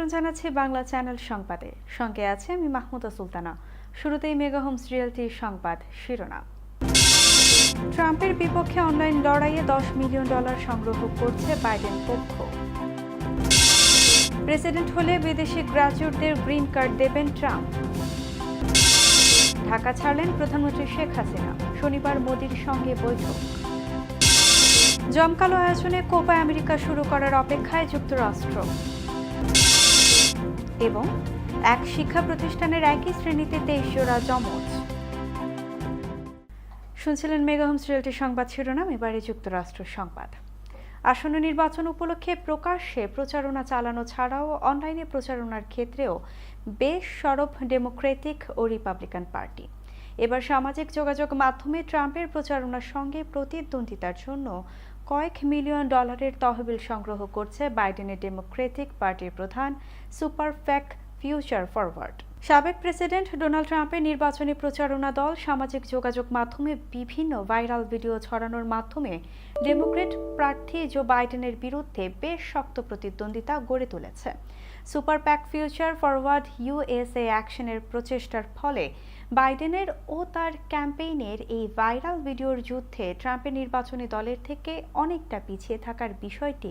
আমন্ত্রণ জানাচ্ছি বাংলা চ্যানেল সংবাদে। সঙ্গে আছে আমি মাহমুদা সুলতানা। শুরুতেই মেগা হোমস রিয়েলটির সংবাদ শিরোনাম। ট্রাম্পের বিপক্ষে অনলাইন লড়াইয়ে দশ মিলিয়ন ডলার সংগ্রহ করছে বাইডেন পক্ষ। প্রেসিডেন্ট হলে বিদেশি গ্রাজুয়েটদের গ্রিন কার্ড দেবেন ট্রাম্প। ঢাকা ছাড়লেন প্রধানমন্ত্রী শেখ হাসিনা। শনিবার মোদির সঙ্গে বৈঠক। জমকালো আয়োজনে কোপা আমেরিকা শুরু করার অপেক্ষায় যুক্তরাষ্ট্র। এবং এক শিক্ষা প্রতিষ্ঠানের একই শ্রেণীতে তেইশ জোড়া জমজ শুনছিলেন মেগাহোম সিরিয়ালটির সংবাদ শিরোনাম, এবারে যুক্তরাষ্ট্র সংবাদ। আসন্ন নির্বাচন উপলক্ষে প্রকাশ্যে প্রচারণা চালানো ছাড়াও অনলাইনে প্রচারণার ক্ষেত্রেও বেশ সরব ডেমোক্রেটিক ও রিপাবলিকান পার্টি। এবার সামাজিক যোগাযোগ মাধ্যমে ট্রাম্পের প্রচারণার সঙ্গে প্রতিদ্বন্দ্বিতার জন্য কয়েক মিলিয়ন ডলারের তহবিল সংগ্রহ করছে বাইডেনের ডেমোক্রেটিক পার্টির প্রধান সুপার ফ্যাক ফিউচার ফরওয়ার্ড। সাবেক প্রেসিডেন্ট ডোনাল্ড ট্রাম্পের নির্বাচনী প্রচারণা দল সামাজিক যোগাযোগ মাধ্যমে বিভিন্ন ভাইরাল ভিডিও ছড়ানোর মাধ্যমে ডেমোক্রেট প্রার্থী জো বাইডেনের বিরুদ্ধে বেশ শক্ত প্রতিদ্বন্দ্বিতা গড়ে তুলেছে। Super PAC future forward USA অ্যাকশনের প্রচেষ্টার ফলে বাইডেনের ও তার ক্যাম্পেইনের এই ভাইরাল ভিডিওর যুদ্ধে ট্রাম্পের নির্বাচনী দলের থেকে অনেকটা পিছিয়ে থাকার বিষয়টি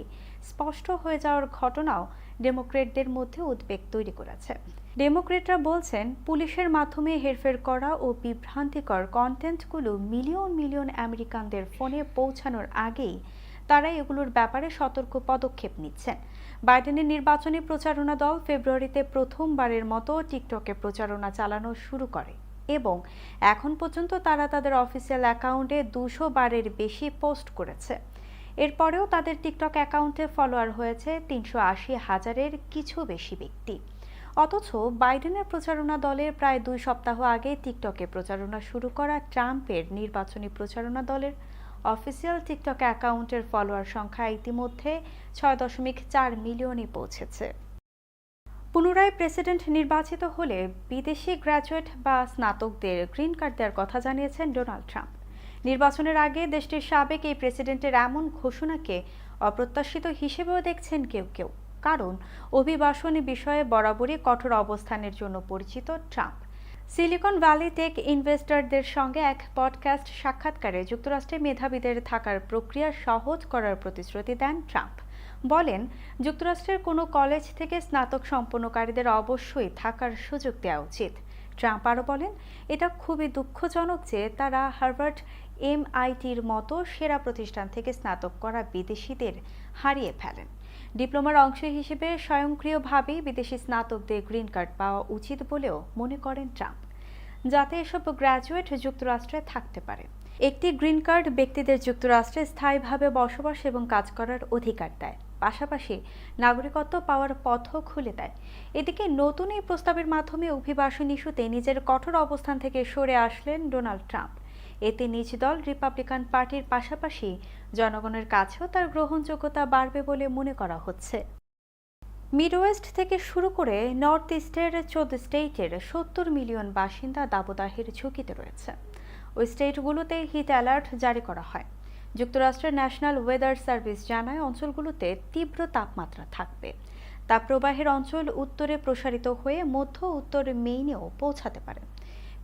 স্পষ্ট হয়ে যাওয়ার ঘটনাও ডেমোক্রেটদের মধ্যে উদ্বেগ তৈরি করেছে। ডেমোক্রেটরা বলছেন, পুলিশের মাধ্যমে হেরফের করা ও বিভ্রান্তিকর কন্টেন্টগুলো মিলিয়ন মিলিয়ন আমেরিকানদের ফোনে পৌঁছানোর আগেই তারা এগুলোর ব্যাপারে সতর্ক পদক্ষেপ নিচ্ছেন। বাইডেনের নির্বাচনী প্রচারণা দল ফেব্রুয়ারিতে প্রথমবারের মতো টিকটকে প্রচারণা চালানো শুরু করে। এবং এখন পর্যন্ত তারা তাদের অফিসিয়াল অ্যাকাউন্টে দুশো বারের বেশি পোস্ট করেছে। এরপরেও তাদের টিকটক অ্যাকাউন্টে ফলোয়ার হয়েছে তিনশো আশি হাজারের কিছু বেশি ব্যক্তি। অথচ বাইডেনের প্রচারণা দলের প্রায় দুই সপ্তাহ আগে টিকটকে প্রচারণা শুরু করা ট্রাম্পের নির্বাচনী প্রচারণা দলের অফিসিয়াল টিকটক অ্যাকাউন্টের ফলোয়ার সংখ্যা ইতিমধ্যে ছয় দশমিক চার মিলিয়নে পৌঁছেছে। পুনরায় প্রেসিডেন্ট নির্বাচিত হলে বিদেশি গ্র্যাজুয়েট বা স্নাতকদের গ্রিন কার্ড দেওয়ার কথা জানিয়েছেন ডোনাল্ড ট্রাম্প। নির্বাচনের আগে দেশটির সাবেক এই প্রেসিডেন্টের এমন ঘোষণাকে অপ্রত্যাশিত হিসেবেও দেখছেন কেউ কেউ। কারণ, অভিবাসনী বিষয়ে বরাবরই কঠোর অবস্থানের জন্য পরিচিত ট্রাম্প। সিলিকন ভ্যালি টেক ইনভেস্টরদের সঙ্গে এক পডকাস্ট সাক্ষাৎকারে যুক্তরাষ্ট্রে মেধাবীদের থাকার প্রক্রিয়া সহজ করার প্রতিশ্রুতি দেন ট্রাম্প। বলেন, যুক্তরাষ্ট্রের কোনো কলেজ থেকে স্নাতক সম্পন্নকারীদের অবশ্যই থাকার সুযোগ দেওয়া উচিত। ট্রাম্প আরও বলেন, এটা খুবই দুঃখজনক যে তারা হার্ভার্ড এমআইটির মতো সেরা প্রতিষ্ঠান থেকে স্নাতক করা বিদেশিদের হারিয়ে ফেলেন। ডিপ্লোমার অংশ হিসেবে স্বয়ংক্রিয়ভাবেই বিদেশি স্নাতকদের গ্রিন কার্ড পাওয়া উচিত বলেও মনে করেন ট্রাম্প। যাতে এসব গ্র্যাজুয়েট যুক্তরাষ্ট্রে থাকতে পারে। একটি গ্রিন কার্ড ব্যক্তিদের যুক্তরাষ্ট্রে স্থায়ীভাবে বসবাস এবং কাজ করার অধিকার দেয়। পাশাপাশি নাগরিকত্ব পাওয়ার পথও খুলে দেয়। এদিকে নতুন এই প্রস্তাবের মাধ্যমে অভিবাসন ইস্যুতে নিজের কঠোর অবস্থান থেকে সরে আসলেন ডোনাল্ড ট্রাম্প। এতে নিজ দল রিপাবলিকান পার্টির পাশাপাশি জনগণের কাছেও তার গ্রহণযোগ্যতা বাড়বে বলে মনে করা হচ্ছে। মিডওয়েস্ট থেকে শুরু করে নর্থ ইস্টের চোদ্দ স্টেটের সত্তর মিলিয়ন বাসিন্দা দাবদাহের ঝুঁকিতে রয়েছে। ওই স্টেটগুলোতে হিট অ্যালার্ট জারি করা হয়। যুক্তরাষ্ট্রের ন্যাশনাল ওয়েদার সার্ভিস জানায়, অঞ্চলগুলোতে তীব্র তাপমাত্রা থাকবে। তাপপ্রবাহের অঞ্চল উত্তরে প্রসারিত হয়ে মধ্য উত্তর মেইনেও পৌঁছাতে পারে।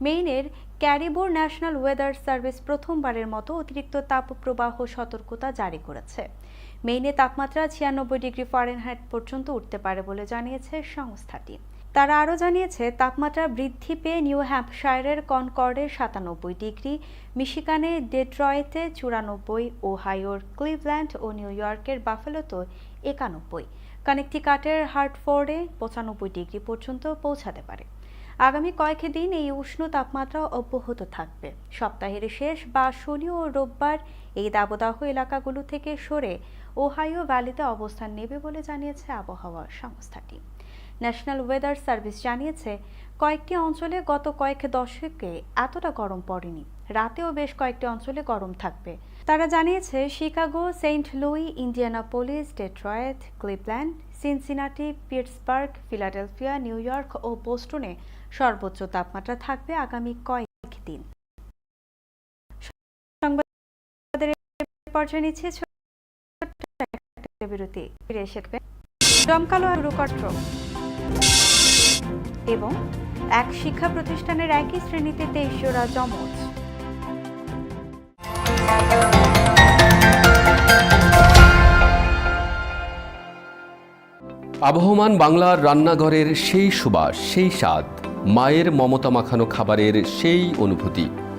মেইনের ক্যারিবোর ন্যাশনাল ওয়েদার সার্ভিস প্রথমবারের মতো অতিরিক্ত তাপপ্রবাহ সতর্কতা জারি করেছে। মেইনে তাপমাত্রা ছিয়ানব্বই ডিগ্রি ফারেনহাইট পর্যন্ত উঠতে পারে বলে জানিয়েছে সংস্থাটি। তারা আরও জানিয়েছে, তাপমাত্রা বৃদ্ধি পেয়ে নিউ হ্যাম্পশায়ারের কনকর্ডে সাতানব্বই ডিগ্রি, মিশিগানে ডেট্রয়েতে চুরানব্বই, ওহাইওর, ক্লিভল্যান্ড ও নিউ ইয়র্কের বাফেলোতে একানব্বই। কানেকটিকাটের হার্টফোর্ডে পঁচানব্বই ডিগ্রি পর্যন্ত পৌঁছাতে পারে। আগামী কয়েক দিন এই উষ্ণ তাপমাত্রা অব্যাহত থাকবে। সপ্তাহের শেষ বা শনি ও রোববার এই দাবদাহ এলাকাগুলো থেকে সরে ওহাইও ভ্যালিতে অবস্থান নেবে বলে জানিয়েছে আবহাওয়া সংস্থাটি। ন্যাশনাল ওয়েদার সার্ভিস জানিয়েছে, কয়েকটি অঞ্চলে গত কয়েক দশকে এতটা গরম পড়েনি। রাতেও বেশ কয়েকটি অঞ্চলে গরম থাকবে। তারা জানিয়েছে, Chicago, Saint Louis, Indianapolis, Detroit Cleveland Cincinnati, Pittsburgh, Philadelphia, New York ও বোস্টনে সর্বোচ্চ তাপমাত্রা থাকবে আগামী কয়েক দিন সংবাদের পর্যায়ে নিচ্ছে একটা বিরতি, ফিরে এসে জমকালো রুকট্র এবং এক শিক্ষা প্রতিষ্ঠানের একই শ্রেণীতে তেইশ জোড়া যমজ। আবহমান বাংলার রান্নাঘরের সেই সুবাস, সেই স্বাদ, মায়ের মমতা মাখানো খাবারের সেই অনুভূতি।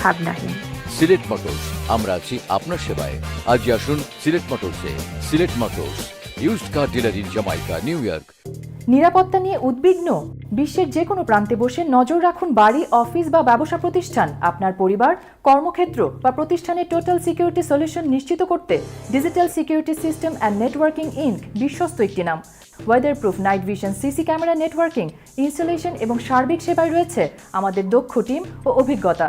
ভাবনাহীন। সিলেট মোটরস আমরা আছি আপনার সেবায়। আজই আসুন Sylhet মোটরসে। Sylhet Motors used car dealer in Jamaica New York নিরাপত্তা নিয়ে উদ্বিগ্ন? বিশ্বের যে কোনো প্রান্তে বসে নজর রাখুন বাড়ি অফিস বা ব্যবসা প্রতিষ্ঠান। আপনার পরিবার কর্মক্ষেত্র বা প্রতিষ্ঠানের টোটাল সিকিউরিটি সলিউশন নিশ্চিত করতে digital security system and networking Inc বিশ্বস্ত একটি নাম। Weather proof night vision CC camera networking installation এবং সার্বিক সেবায় রয়েছে আমাদের দক্ষ টিম ও অভিজ্ঞতা।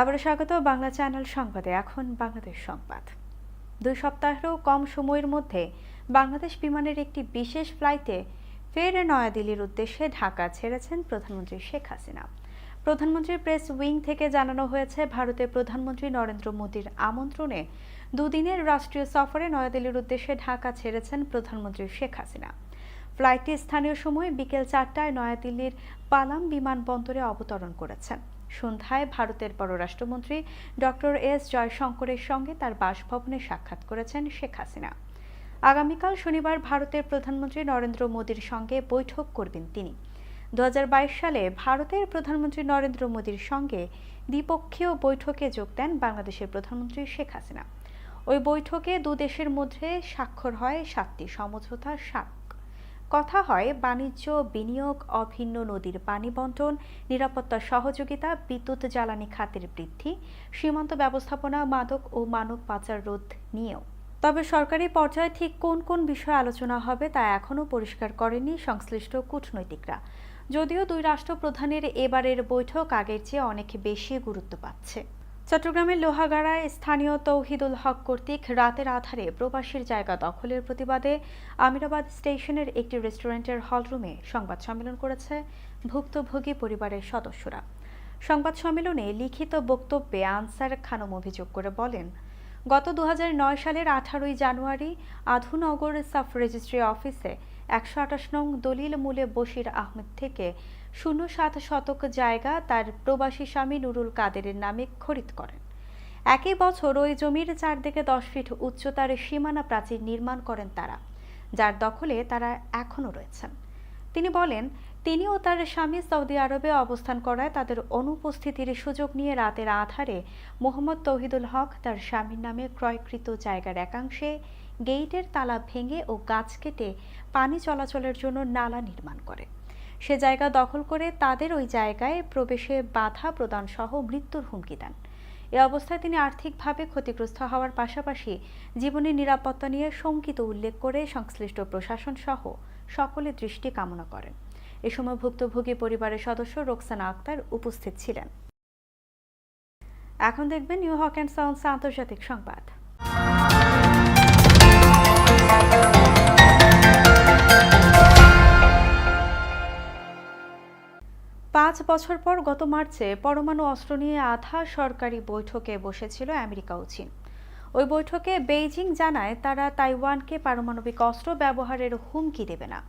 আবার স্বাগত বাংলা চ্যানেল সংবাদে, এখন বাংলাদেশ সংবাদ। দুই সপ্তাহেরও কম সময়ের মধ্যে বাংলাদেশ বিমানের একটি বিশেষ ফ্লাইটে ফের নয়াদিল্লির উদ্দেশ্যে ঢাকা ছেড়েছেন প্রধানমন্ত্রী শেখ হাসিনা। প্রধানমন্ত্রীর প্রেস উইং থেকে জানানো হয়েছে ভারতের প্রধানমন্ত্রী নরেন্দ্র মোদীর আমন্ত্রণে দুদিনের রাষ্ট্রীয় সফরে নয়াদিল্লির উদ্দেশ্যে ঢাকা ছেড়েছেন প্রধানমন্ত্রী শেখ হাসিনা। ফ্লাইটটি স্থানীয় সময় বিকেল চারটায় নয়াদিল্লির পালাম বিমানবন্দরে অবতরণ করেছেন। সন্ধ্যায় ভারতের পররাষ্ট্রমন্ত্রী ডক্টর এস জয়শঙ্করের সঙ্গে তার বাসভবনে সাক্ষাৎ করেছেন শেখ হাসিনা। আগামীকাল শনিবার ভারতের প্রধানমন্ত্রী নরেন্দ্র মোদীর সঙ্গে বৈঠক করবেন তিনি। দু হাজার বাইশ সালে ভারতের প্রধানমন্ত্রী নরেন্দ্র মোদীর সঙ্গে দ্বিপক্ষীয় বৈঠকে যোগ দেন বাংলাদেশের প্রধানমন্ত্রী শেখ হাসিনা। ওই বৈঠকে দু দেশের মধ্যে স্বাক্ষর হয় সাতটি সমঝোতা স্মারক কথা হয়, বাণিজ্য, বিনিয়োগ, অভিন্ন নদীর পানি বন্টন, নিরাপত্তা সহযোগিতা, বিদ্যুৎ জ্বালানি খাতের বৃদ্ধি, সীমান্ত ব্যবস্থাপনা, মাদক ও মানব পাচার রোধ নিয়েও। তবে সরকারি পর্যায়ে ঠিক কোন কোন বিষয়ে আলোচনা হবে তা এখনও পরিষ্কার করেনি সংশ্লিষ্ট কূটনৈতিকরা। যদিও দুই রাষ্ট্রপ্রধানের এবারের বৈঠক আগের চেয়ে অনেক বেশি গুরুত্ব পাচ্ছে। চট্টগ্রামের লোহাগাড়ায় স্থানীয় তৌহিদুল হক কর্তৃক রাতের আধারে প্রবাসীর জায়গা দখলের প্রতিবাদে আমিরাবাদ স্টেশনের একটি রেস্টুরেন্টের হলরুমে সংবাদ সম্মেলন করেছে ভুক্তভোগী পরিবারের সদস্যরা। সংবাদ সম্মেলনে লিখিত বক্তব্যে আনসার খানম অভিযোগ করে বলেন, গত দু হাজার নয় সালের আঠারোই জানুয়ারি আধুনগর সাফ রেজিস্ট্রি অফিসে একশো আঠাশ নং দলিল মূলে বশির আহমেদ থেকে শূন্য সাত শতক জায়গা তার প্রবাসী স্বামী নুরুল কাদেরের নামে খরিদ করেন। একই বছর ওই জমির চারদিকে দশ ফিট উচ্চতার সীমানা প্রাচীর নির্মাণ করেন তারা, যার দখলে তারা এখনও রয়েছেন। তিনি বলেন তিনি ও তার স্বামী সৌদি আরবে অবস্থান করায় তাদের অনুপস্থিতির সুযোগ নিয়ে রাতের আধারে মোহাম্মদ তৌহিদুল হক তার স্বামীর নামে ক্রয়কৃত জায়গার একাংশে গেইটের তালা ভেঙে ও গাছ কেটে পানি চলাচলের জন্য নালা নির্মাণ করে। সে জায়গা দখল করে তাদের ওই জায়গায় প্রবেশে বাধা প্রদান সহ মৃত্যুর হুমকি দেন। এ অবস্থায় তিনি আর্থিকভাবে ক্ষতিগ্রস্ত হওয়ার পাশাপাশি জীবনের নিরাপত্তা নিয়ে শঙ্কিত উল্লেখ করে সংশ্লিষ্ট প্রশাসন সহ সকলে দৃষ্টি কামনা করেন। এ সময় ভুক্তভোগী পরিবারের সদস্য রোকসানা আক্তার উপস্থিত ছিলেন। এখন দেখবেন নিউ হক অ্যান্ড সাউন্ডস আন্তর্জাতিক সংবাদ। পাঁচ বছর পর গত মার্চে পরমাণু অস্ত্র নিয়ে আধা সরকারি বৈঠকে বসেছিল আমেরিকা ও চীন। ওই বৈঠকে বেইজিং জানায় তারা তাইওয়ানকে পারমাণবিক অস্ত্র ব্যবহারের হুমকি দেবে না।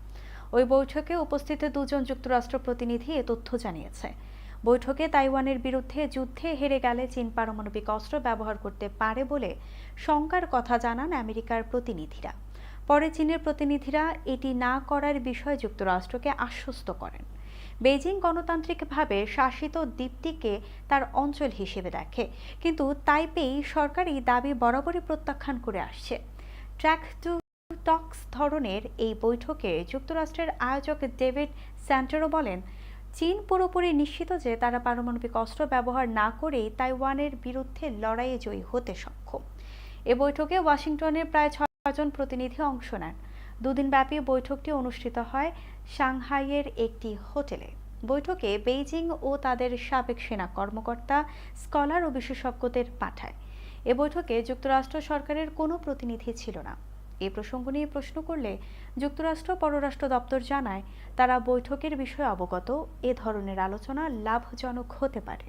ওই বৈঠকে উপস্থিত দুজন যুক্তরাষ্ট্র প্রতিনিধি এ তথ্য জানিয়েছে। বৈঠকে তাইওয়ানের বিরুদ্ধে যুদ্ধে হেরে গেলে চীন পারমাণবিক অস্ত্র ব্যবহার করতে পারে বলে শঙ্কার কথা জানান আমেরিকার প্রতিনিধিরা। পরে চীনের প্রতিনিধিরা এটি না করার বিষয়ে যুক্তরাষ্ট্রকে আশ্বস্ত করেন। বেইজিং গণতান্ত্রিকভাবে শাসিত দ্বীপটিকে তার অঞ্চল হিসেবে দেখে। কিন্তু তাইপেই সরকারি দাবি বরাবরই প্রত্যাখ্যান করে আসছে। ট্র্যাক টু টক্স ধরনের এই বৈঠকে যুক্তরাষ্ট্রের আয়োজক ডেভিড স্যান্টারো বলেন, চীন পুরোপুরি নিশ্চিত যে তারা পারমাণবিক অস্ত্র ব্যবহার না করেই তাইওয়ানের বিরুদ্ধে লড়াইয়ে জয়ী হতে সক্ষম। এ বৈঠকে ওয়াশিংটনের প্রায় ছয়জন প্রতিনিধি অংশ নেন। দুদিনব্যাপী বৈঠকটি অনুষ্ঠিত হয় সাংহাইয়ের একটি হোটেলে। বৈঠকে বেইজিং ও তাদের সাবেক সেনা কর্মকর্তা, স্কলার ও বিশেষজ্ঞদের পাঠায়। এ বৈঠকে যুক্তরাষ্ট্র সরকারের কোনো প্রতিনিধি ছিল না। এ প্রসঙ্গ নিয়ে প্রশ্ন করলে যুক্তরাষ্ট্র পররাষ্ট্র দপ্তর জানায়, তারা বৈঠকের বিষয়ে অবগত, এ ধরনের আলোচনা লাভজনক হতে পারে।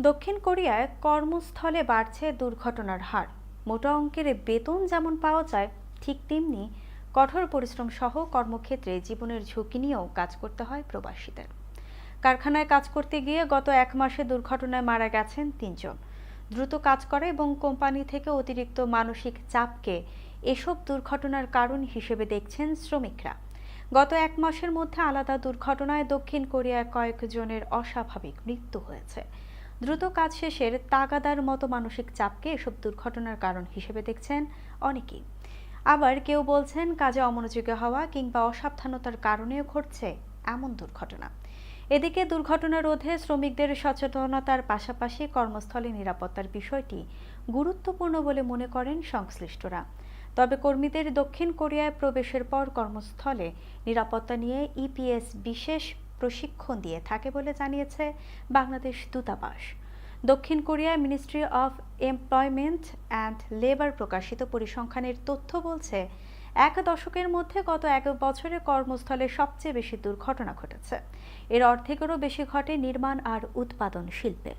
দক্ষিণ কোরিয়ায় কর্মস্থলে বাড়ছে দুর্ঘটনার হার। মোটা অঙ্কের বেতন যেমন পাওয়া যায়, ঠিক তেমনি কঠোর পরিশ্রম সহ কর্মক্ষেত্রে জীবনের ঝুঁকি নিয়েও কাজ করতে হয় প্রবাসীদের। কারখানায় কাজ করতে গিয়ে গত এক মাসে দুর্ঘটনায় মারা গেছেন তিনজন। দ্রুত কাজ করে এবং কোম্পানি থেকে অতিরিক্ত মানসিক চাপকে এসব দুর্ঘটনার কারণ হিসেবে দেখছেন শ্রমিকরা। গত এক মাসের মধ্যে আলাদা দুর্ঘটনায় দক্ষিণ কোরিয়ায় কয়েকজনের অস্বাভাবিক মৃত্যু হয়েছে। দ্রুত কাজ শেষের তাগাদার মতো মানসিক চাপকে এসব দুর্ঘটনার কারণ হিসেবে দেখছেন অনেকেই। আবার কেউ বলছেন কাজে অমনোযোগী হওয়া কিংবা অসাবধানতার কারণেও ঘটছে এমন দুর্ঘটনা। এদিকে দুর্ঘটনা রোধে শ্রমিকদের সচেতনতার পাশাপাশি কর্মস্থলে নিরাপত্তার বিষয়টি গুরুত্বপূর্ণ বলে মনে করেন সংশ্লিষ্টরা। তবে কর্মীদের দক্ষিণ কোরিয়ায় প্রবেশের পর কর্মস্থলে নিরাপত্তা নিয়ে ইপিএস বিশেষ প্রশিক্ষণ দিয়ে থাকে বলে জানিয়েছে বাংলাদেশ দূতাবাস। দক্ষিণ কোরিয়ার ministry of employment and labour প্রকাশিত পরিসংখ্যানের তথ্য বলছে, এক দশকের মধ্যে গত এক বছরে কর্মস্থলে সবচেয়ে বেশি দুর্ঘটনা ঘটেছে। এর অর্ধেকেরও বেশি ঘটে নির্মাণ আর উৎপাদন শিল্পে।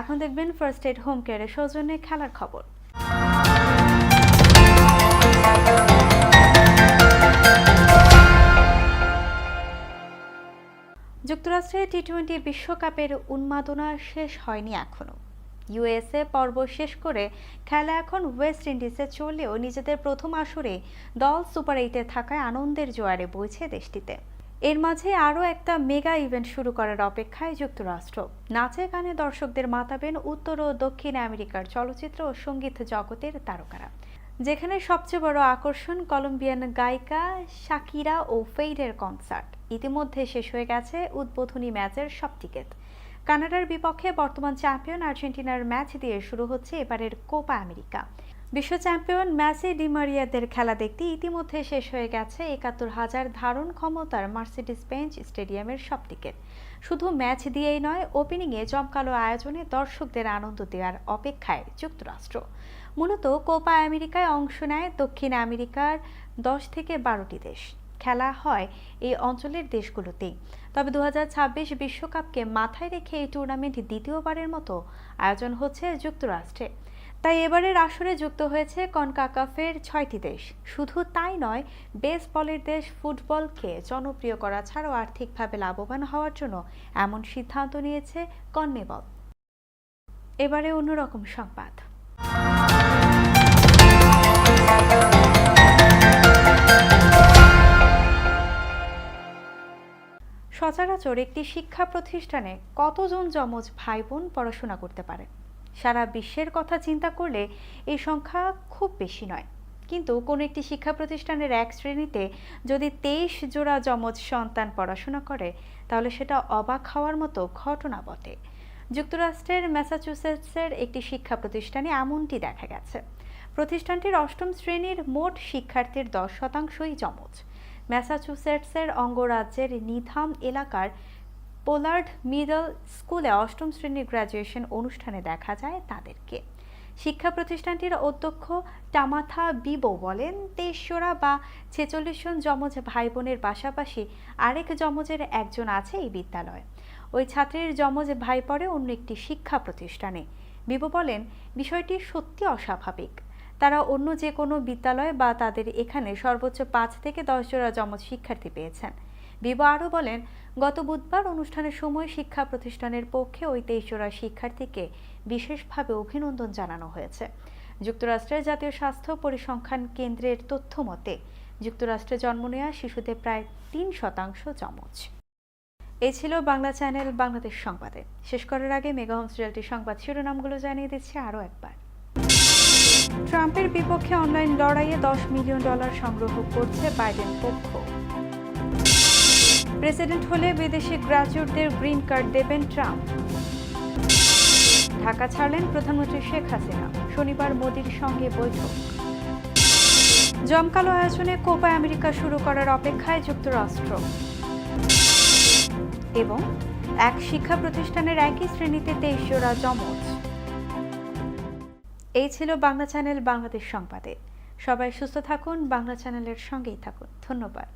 এখন দেখবেন ফার্স্ট এড হোম কেয়ারের সৌজন্যে খেলার খবর। যুক্তরাষ্ট্রে টি টোয়েন্টি বিশ্বকাপের উন্মাদনা শেষ হয়নি এখনও ইউএসএ পর্ব শেষ করে খেলা এখন ওয়েস্ট ইন্ডিজে চললেও নিজেদের প্রথম আসরে দল সুপার এইটে থাকায় আনন্দের জোয়ারে বইছে দেশটিতে। এর মাঝে আরও একটা মেগা ইভেন্ট শুরু করার অপেক্ষায় যুক্তরাষ্ট্র। নাচে গানে দর্শকদের মাতাবেন উত্তর ও দক্ষিণ আমেরিকার চলচ্চিত্র ও সংগীত জগতের তারকারা। যেখানে সবচেয়ে বড় আকর্ষণ কলম্বিয়ান গায়িকা শাকিরা ও ফেইডের কনসার্ট। ইতিমধ্যে শেষ হয়ে গেছে উদ্বোধনী ম্যাচের সব টিকিট। কানাডার বিপক্ষে বর্তমান চ্যাম্পিয়ন আর্জেন্টিনার ম্যাচ দিয়ে শুরু হচ্ছে এবারের কোপা আমেরিকা। বিশ্ব চ্যাম্পিয়ন ম্যাসি ডিমারিয়াদের খেলা দেখতে ইতিমধ্যে শেষ হয়ে গেছে একাত্তর হাজার ধারণ ক্ষমতার মার্সিডিস বেঞ্চ স্টেডিয়ামের সব টিকিট। শুধু ম্যাচ দিয়েই নয়, ওপেনিংয়ে জমকালো আয়োজনে দর্শকদের আনন্দ দেওয়ার অপেক্ষায় যুক্তরাষ্ট্র। মূলত কোপা আমেরিকায় অংশ নেয় দক্ষিণ আমেরিকার দশ থেকে বারোটি দেশ। খেলা হয় এই অঞ্চলের দেশগুলোতেই। তবে দু বিশ্বকাপকে মাথায় রেখে এই টুর্নামেন্ট দ্বিতীয়বারের মতো আয়োজন হচ্ছে যুক্তরাষ্ট্রে। তাই এবারের আসরে যুক্ত হয়েছে কনকাকাফের ছয়টি দেশ। শুধু তাই নয়, বেসবলের দেশ ফুটবলকে জনপ্রিয় করা ছাড়াও আর্থিকভাবে লাভবান হওয়ার জন্য এমন সিদ্ধান্ত নিয়েছে কনমেবল। এবারে অন্যরকম সংবাদ। সচরাচর একটি শিক্ষা প্রতিষ্ঠানে কতজন যমজ ভাই বোন পড়াশোনা করতে পারে? সারা বিশ্বের কথা চিন্তা করলে এই সংখ্যা খুব বেশি নয়। কিন্তু কোনো একটি শিক্ষা প্রতিষ্ঠানের এক শ্রেণীতে যদি তেইশ জোড়া যমজ সন্তান পড়াশোনা করে, তাহলে সেটা অবাক হওয়ার মতো ঘটনা বটে। যুক্তরাষ্ট্রের ম্যাসাচুসেটসের একটি শিক্ষা প্রতিষ্ঠানে এমনটি দেখা গেছে। প্রতিষ্ঠানটির অষ্টম শ্রেণির মোট শিক্ষার্থীর দশ শতাংশই যমজ। ম্যাসাচুসেটসের অঙ্গরাজ্যের নিথাম এলাকার পোলার্ড মিডল স্কুলে অষ্টম শ্রেণির গ্র্যাজুয়েশন অনুষ্ঠানে দেখা যায় তাদেরকে। শিক্ষা প্রতিষ্ঠানটির অধ্যক্ষ টামাথা বিবো বলেন তেইশ বা ছেচল্লিশ জন যমজ ভাই বোনের পাশাপাশি আরেক যমজের একজন আছে এই বিদ্যালয়ে। ওই ছাত্রীর যমজ ভাই পড়ে অন্য একটি শিক্ষা প্রতিষ্ঠানে। বিবো বলেন, বিষয়টি সত্যি অস্বাভাবিক। তারা অন্য যে কোনো বিদ্যালয় বা তাদের এখানে সর্বোচ্চ পাঁচ থেকে দশ জোড়া যমজ শিক্ষার্থী পেয়েছেন। বিবো আরও বলেন, গত বুধবার অনুষ্ঠানের সময় শিক্ষা প্রতিষ্ঠানের পক্ষে ওই তেইশ জোড়া শিক্ষার্থীকে বিশেষভাবে অভিনন্দন জানানো হয়েছে। যুক্তরাষ্ট্রের জাতীয় স্বাস্থ্য পরিসংখ্যান কেন্দ্রের তথ্য মতে, যুক্তরাষ্ট্রে জন্ম নেওয়া শিশুদের প্রায় তিন শতাংশ যমজ এই ছিল বাংলা চ্যানেল বাংলাদেশ সংবাদে। শেষ করার আগে মেগা হোমস রিয়ালিটি সংবাদ শিরোনামগুলো জানিয়ে দিচ্ছি আরও একবার। ট্রাম্পের বিপক্ষে অনলাইন লড়াইয়ে দশ মিলিয়ন ডলার সংগ্রহ করছে বাইডেন পক্ষ। প্রেসিডেন্ট হলে বিদেশি গ্র্যাজুয়েটদের গ্রিন কার্ড দেবেন ট্রাম্প। ঢাকা ছাড়লেন প্রধানমন্ত্রী শেখ হাসিনা। শনিবার মোদির সঙ্গে বৈঠক। জমকালো আয়োজনে কোপা আমেরিকা শুরু করার অপেক্ষায় যুক্তরাষ্ট্র। এবং এক শিক্ষা প্রতিষ্ঠানের একই শ্রেণীতে তেইশ জোড়া যমজ। এই ছিল বাংলা চ্যানেল বাংলাদেশ সংবাদে। সবাই সুস্থ থাকুন বাংলা চ্যানেলের সঙ্গেই থাকুন। ধন্যবাদ।